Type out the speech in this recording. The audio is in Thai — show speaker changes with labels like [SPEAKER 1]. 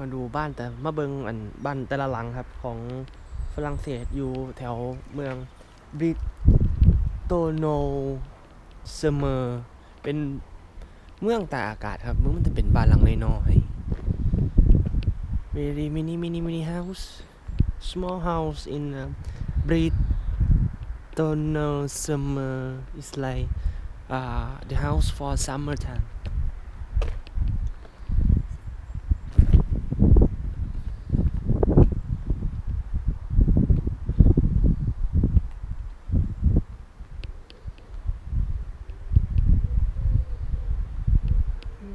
[SPEAKER 1] มาดูบ้านแต่มาเบิงอันบ้านแต่ละหลังครับของฝรั่งเศสอยู่แถวเมืองบริโตโนเซเมอร์เป็นเมืองตากอากาศครับเมืองมันจะเป็นบ้านหลังน้อยๆ very mini mini mini house small house in uh, Britono summer is like uh, the house for summertime